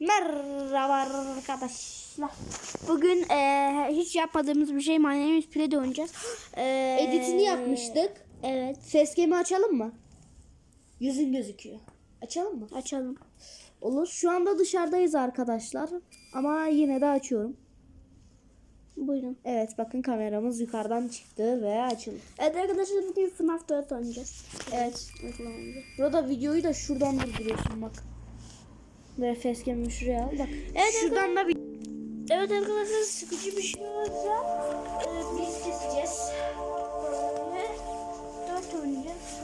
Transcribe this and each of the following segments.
Merhaba arkadaşlar. Bugün eee, hiç yapmadığımız bir şey Miami Play'de oynayacağız. Eee, Editini yapmıştık. Evet. Facecam'i açalım mı? Yüzün gözüküyor. Açalım mı? Açalım. Olur. Şu anda dışarıdayız arkadaşlar. Ama yine de açıyorum. Buyurun. Evet bakın kameramız yukarıdan çıktı ve açıldı. Evet arkadaşlar bugün FNAF 4 oynayacağız. Evet. Oynayacağız? Burada videoyu da şuradan durduruyorsun bak. Ve facecam'imi şuraya al bak. Evet, şuradan da bir... Evet arkadaşlar sıkıcı bir şey olursa eee, biz keseceğiz. Ve 4 oynayacağız.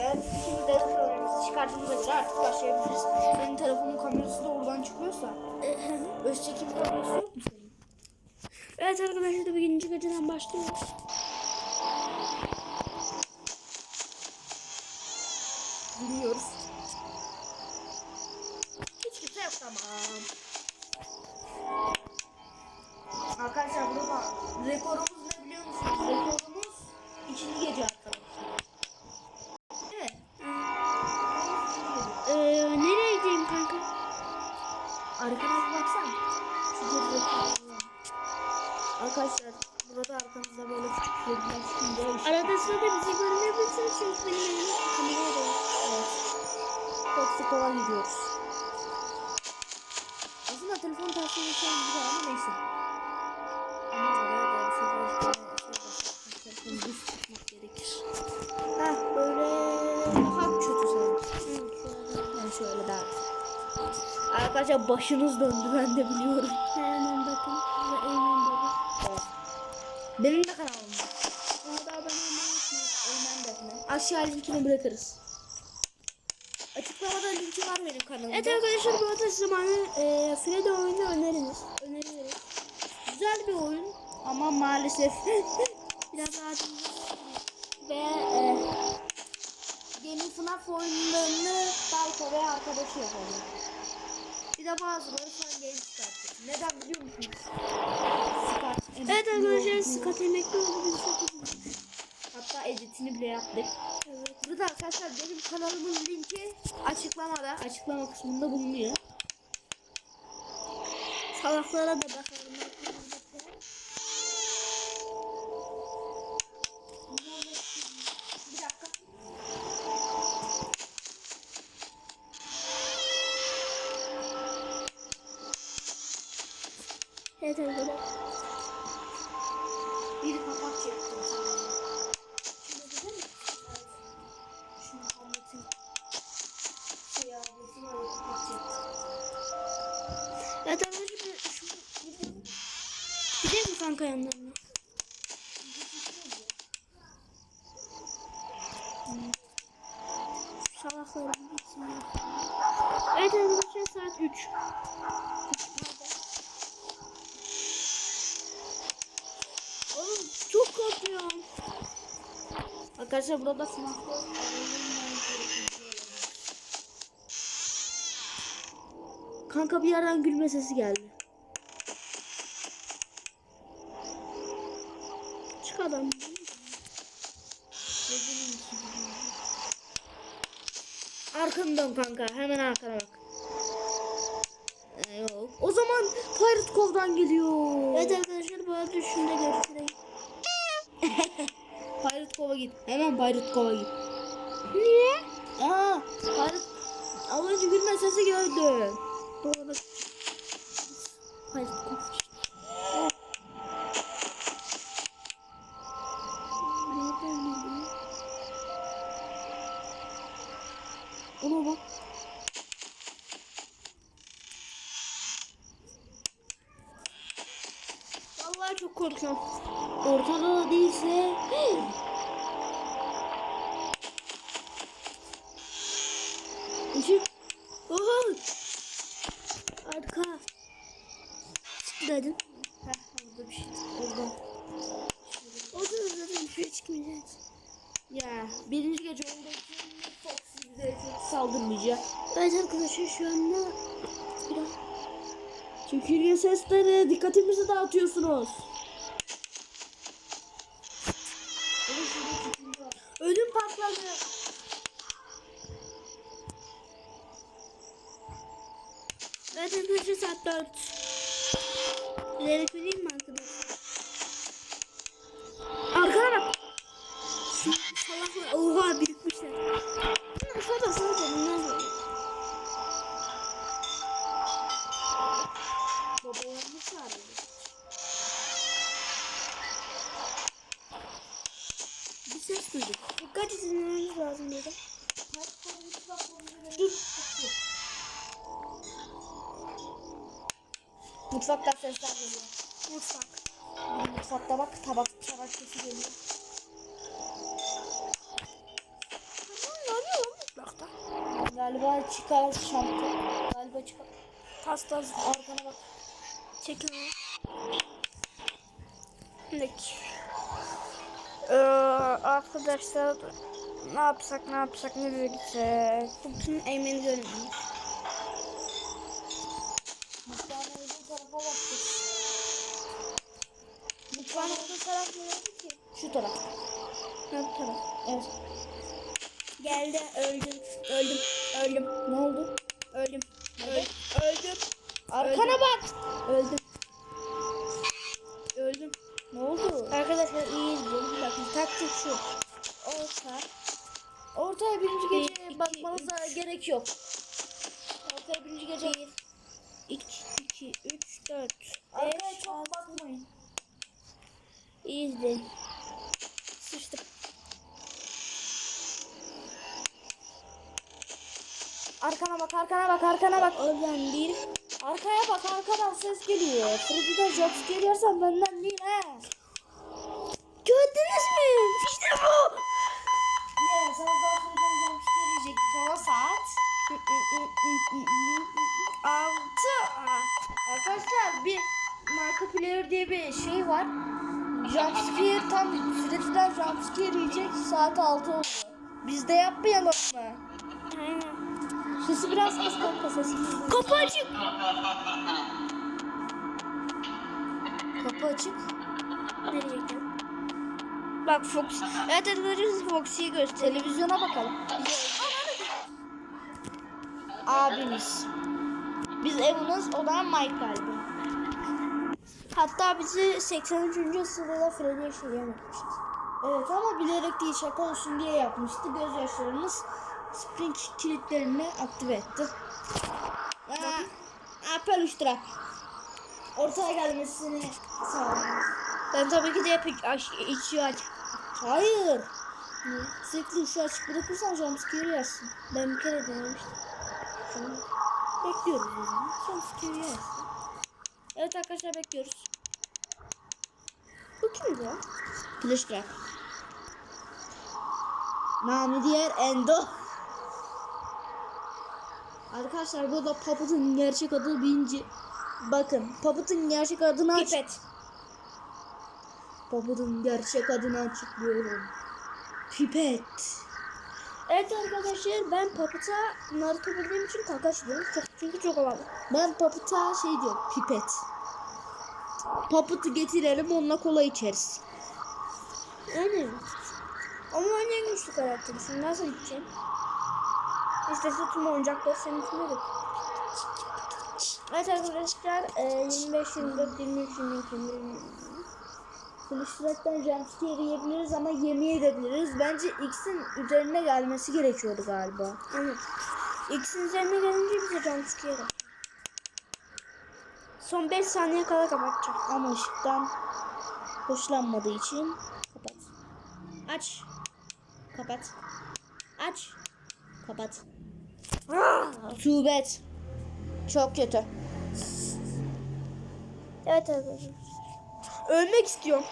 Evet. Şimdi de kameramızı çıkardığımıza göre artık başlayabiliriz. Senin telefonun kamerası da oradan çıkıyorsa. Öz çekim kamerası yok mu senin? Evet arkadaşlar birinci geceden başlıyoruz. Çok gidiyoruz. Aslında telefon geçen gibi ama neyse. Ama şey telefonu düz tutmak gerekir. Heh böyle daha kötü sanki. Yani şöyle daha Arkadaşlar başınız döndü ben de biliyorum. Hemen bakın. Baba. Evet. Benim de kanalım var. Orada abone olmayı unutmayın. Eymen Defne. Aşağı linkini bırakırız. Var benim kanalımda. Evet arkadaşlar bu arada size bana e, Freddy oyunu öneriniz. Öneriyoruz. Güzel bir oyun ama maalesef Biraz acil. ve e, yeni FNAF oyunlarını Dalko ve arkadaşı yapalım. Bir de bazıları fan game çıkartacak. Neden biliyor musunuz? Scott Evet arkadaşlar. Scott emekli oldu. Biz çok editini bile yaptık. Evet. Burada arkadaşlar benim kanalımın linki açıklamada. Açıklama kısmında bulunuyor. Salaklara da bakalım. Evet arkadaşlar. Evet arkadaşlar bir şu Gidelim mi kanka yanlarına? Şu Salakların gitsin ya. Evet arkadaşlar saat 3. Oğlum çok korkuyorum. Arkadaşlar burada FNAF Kanka bir yerden gülme sesi geldi. Çık adam. Arkanı dön kanka. Hemen arkana bak. Ee, yok. O zaman Pirate Cove'dan geliyor. Evet arkadaşlar bu arada şunu da göstereyim. Pirate Cove'a git. Hemen Pirate Cove'a git. Niye? Aa, Pirate... Az önce gülme sesi gördüm. Doğru. Hayır konuş. Ona bak. Vallahi çok korkuyorum. Ortada da değilse... Dedim. Heh, orada bir şey. Orada. O da zaten bir şey çıkmayacak. Ya birinci gece olduğu için Foxy bize saldırmayacak. Evet arkadaşlar şu anda Çekirge sesleri dikkatimizi dağıtıyorsunuz. ölüm patladı. Evet arkadaşlar saat 4. İleri vereyim mi arkadaşlar? Arkana bak. Şu salaklar. Oha birikmişler. Bunlar şurada sadece bunlar var. Babalarını çağırıyor. Bir ses duydum. Dikkat edilmemiz lazım dedim. Dur. Mutfaktan sesler geliyor. Mutfak. Bir mutfakta bak tabak tabak sesi geliyor. Ne oluyor lan mutfakta? Galiba çıkar şantı. Galiba çıkar. Pasta Arkana bak. çekin onu. Peki. Ee, arkadaşlar ne yapsak ne yapsak nereye gitsek? Bugün Eymen'i görmemiş. Taraf neresi ki? Şu taraf. Ne bu taraf? Evet. Geldi öldüm öldüm öldüm. Ne oldu? Öldüm. Öldüm. Öldüm. Arkana bak. Öldüm. Öldüm. Ne oldu? Arkadaşlar iyi izleyin. Bakın taktik şu. Orta. Ortaya birinci Bir, gece iki, bakmanıza üç. gerek yok. Ortaya birinci gece. 1, 2, 2, 3, 4, Arkaya 5, çok bakmayın. İyi izleyin. Arkana bak, arkana bak, arkana bak. Oradan bir. Arkaya bak, arkadan ses geliyor. Freddy'den jumpscare yersen benden değil he. Gördünüz mü? İşte bu. Yes, az daha Freddy'den jumpscare yiyecektik ama saat. Altı. Arkadaşlar bir marka player diye bir şey var. Jumpscare tam Freddy'den jumpscare yiyecek saat 6 oldu. Biz de yapmayalım mı? Aynen. Sesi biraz kıs kanka sesi. Kapı açık. Kapı açık. Nereye gidiyor? Bak Fox. Evet arkadaşlar Foxy'yi göster. Televizyona bakalım. Abimiz. Biz Evan'ız, o da Mike galiba. Hatta bizi 83. sırada Freddy'ye şirin Evet ama bilerek değil şaka olsun diye yapmıştı. Gözyaşlarımız spring kilitlerini aktive etti. Apple 3 lira. Ortaya gelmesini sağlamak. Ben tabii ki de yapıp aç, içi aç. Hayır. Sürekli ışığı açık bırakırsan jumpscare yersin. Ben bir kere denemiştim. Bekliyoruz o zaman. Jumpscare yersin. Evet arkadaşlar bekliyoruz. Bu kimdi Rock. Namı diğer Endo. Arkadaşlar bu da Puppet'ın gerçek adı Binci. Bakın Puppet'ın gerçek adını aç. Pipet. Puppet'ın gerçek adını açıklıyorum. Pipet. Evet arkadaşlar ben Puppet'a Naruto bildiğim için Kakashi diyorum. Çok, çünkü çok havalı. Ben Puppet'a şey diyorum. Pipet. Puppet'ı getirelim onunla kola içeriz. Aynen. Ama en güçlü karakterisin. Nasıl gideceğim? İstese tüm oyuncakları senin içindedir. Evet arkadaşlar e, 25, 24, 23, 22, 23. Flashback'ten jumpscare yiyebiliriz ama yemeyebiliriz. Bence X'in üzerine gelmesi gerekiyordu galiba. Evet. X'in üzerine gelince bize jumpscare. Son 5 saniye kala kapatacağım. Ama ışıktan hoşlanmadığı için kapat. Aç. Kapat. Aç. Kapat. Tubet. Çok kötü. Evet arkadaşlar. Ölmek istiyorum.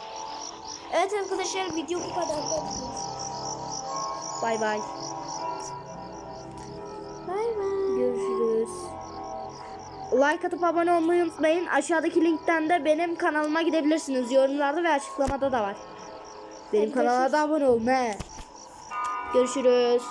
Evet arkadaşlar video bu kadar. Bay bay. Bay bay. Görüşürüz. Like atıp abone olmayı unutmayın. Aşağıdaki linkten de benim kanalıma gidebilirsiniz. Yorumlarda ve açıklamada da var. Benim Hadi kanala görüşürüz. da abone olun. he. Görüşürüz.